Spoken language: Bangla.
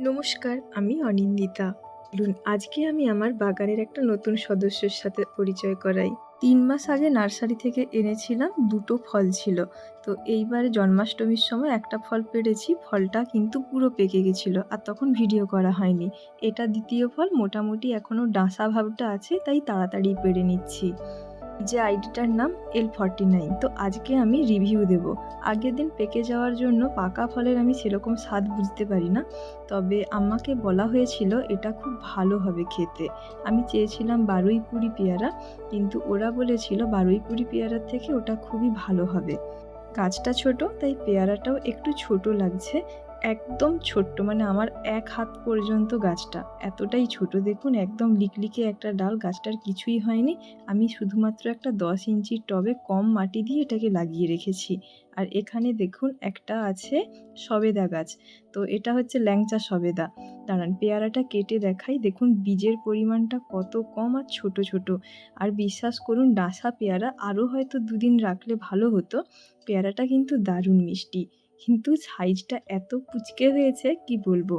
নমস্কার, আমি অনিন্দিতা। বলুন, আজকে আমি আমার বাগানের একটা নতুন সদস্যের সাথে পরিচয় করাই। তিন মাস আগে নার্সারি থেকে এনেছিলাম দুটো ফল ছিল। তো এইবারে জন্মাষ্টমীর সময় একটা ফল পেড়েছি ফলটা কিন্তু পুরো পেকে গেছিল আর তখন ভিডিও করা হয়নি। এটা দ্বিতীয় ফল, মোটামুটি এখনও ডাঁসা ভাবটা আছে, তাই তাড়াতাড়ি পেড়ে নিচ্ছি। যে আইডিটার নাম এল ফর্টি নাইন তো আজকে আমি রিভিউ দেব। আগের দিন পেকে যাওয়ার জন্য পাকা ফলের আমি সেরকম স্বাদ বুঝতে পারি না। তবে আমাকে বলা হয়েছিল এটা খুব ভালো হবে খেতে। আমি চেয়েছিলাম বারুই কুড়ি পেয়ারা, কিন্তু ওরা বলেছিল বারুই কুড়ি পেয়ারার থেকে ওটা খুবই ভালো হবে। গাছটা ছোট, তাই পেয়ারাটাও একটু ছোট লাগছে। একদম ছোট্ট মানে আমার এক হাত পর্যন্ত গাছটা। এতটাই ছোট, দেখুন, একদম লিকলিকে একটা ডাল, গাছটার কিছুই হয়নি। আমি শুধুমাত্র একটা দশ ইঞ্চির টবে কম মাটি দিয়ে এটাকে লাগিয়ে রেখেছি। আর এখানে দেখুন, একটা আছে সবেদা গাছ। তো এটা হচ্ছে ল্যাংচা সবেদা। দাঁড়ান, পেয়ারাটা কেটে দেখাই। দেখুন, বীজের পরিমাণটা কত কম আর ছোট ছোট। আর বিশ্বাস করুন, ডাসা পেয়ারা আরও হয়তো দুদিন রাখলে ভালো হতো। পেয়ারাটা কিন্তু দারুণ মিষ্টি। কিন্তু সাইজটা এত পুচকে হয়েছে কি বলব?